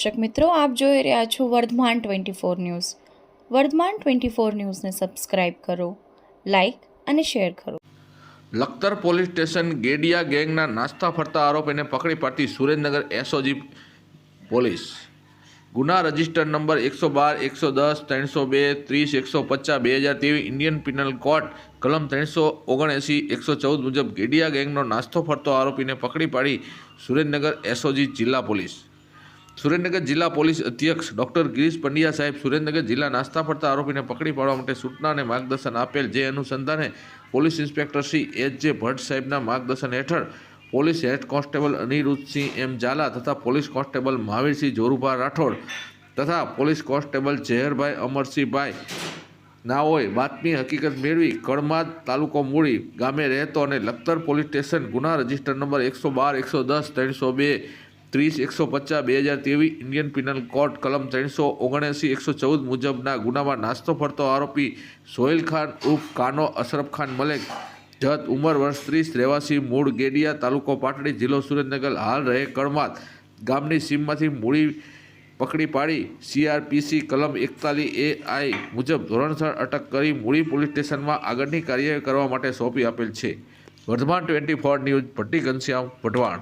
દર્શક મિત્રો, આપ જોઈ રહ્યા છો Vardhaman twenty four news. Vardhaman twenty four ન્યૂઝને સબસ્ક્રાઇબ કરો, લાઇક અને શેર કરો. લખતર પોલીસ સ્ટેશન ગેડિયા ગેંગના નાસ્તા ફરતા આરોપીને પકડી પાડતી સુરેન્દ્રનગર એસઓજી પોલીસ. ગુના રજિસ્ટર નંબર એકસો બાર, એકસો દસ, ત્રણસો બે, ત્રીસ, એકસો પચાસ, બે હજાર તેવી ઇન્ડિયન પિનલ કોડ કલમ ત્રણસો ઓગણએંસી, એકસો ચૌદ મુજબ ગેડિયા ગેંગનો નાસ્તો ફરતો આરોપીને પકડી પાડી સુરેન્દ્રનગર એસઓજી જિલ્લા પોલીસ. સુરેન્દ્રનગર જિલ્લા પોલીસ અધ્યક્ષ ડોક્ટર ગિરીશ પંડ્યા સાહેબ સુરેન્દ્રનગર જિલ્લા નાસ્તા ફરતા આરોપીને પકડી પાડવા માટે સૂચના અને માર્ગદર્શન આપેલ જે અનુસંધાને પોલીસ ઇન્સ્પેક્ટર શ્રી એચ જે ભટ્ટ સાહેબના માર્ગદર્શન હેઠળ police head constable Aniruddhsinh M Zala તથા પોલીસ કોન્સ્ટેબલ મહાવીરસિંહ જોરુભા રાઠોડ તથા પોલીસ કોન્સ્ટેબલ ઝેહરભાઈ અમરસિંહભાઈ નાઓએ બાતમી હકીકત મેળવી કડમાદ તાલુકો મૂળી ગામે રહેતો અને લખતર પોલીસ સ્ટેશન ગુના રજિસ્ટર નંબર એકસો બાર, એકસો દસ, ત્રણસો બે ત્રીસ, એકસો પચાસ, બે હજાર ત્રેવીસ ઇન્ડિયન પિનલ કોડ કલમ ત્રણસો ઓગણએંસી એકસો ચૌદ મુજબના ગુનામાં નાસ્તો ફરતો આરોપી સોહેલ ખાન ઉર્ફ કાનો અશરફ ખાન મલેક. જત ઉંમર વર્ષ ત્રીસ, રહેવાસી મૂળ ગેડિયા, તાલુકો પાટડી, જિલ્લો સુરેન્દ્રનગર. હાલ રહે કળમાત ગામની સીમમાંથી મૂળી પકડી પાડી સીઆરપીસી કલમ એકતાલીસ એ આઈ મુજબ ધોરણસર અટક કરી મૂળી પોલીસ સ્ટેશનમાં આગળની કાર્યવાહી કરવા માટે સોંપી આપેલ છે. Vardhaman twenty four news, Bhatti Ghanshyam Wadhwan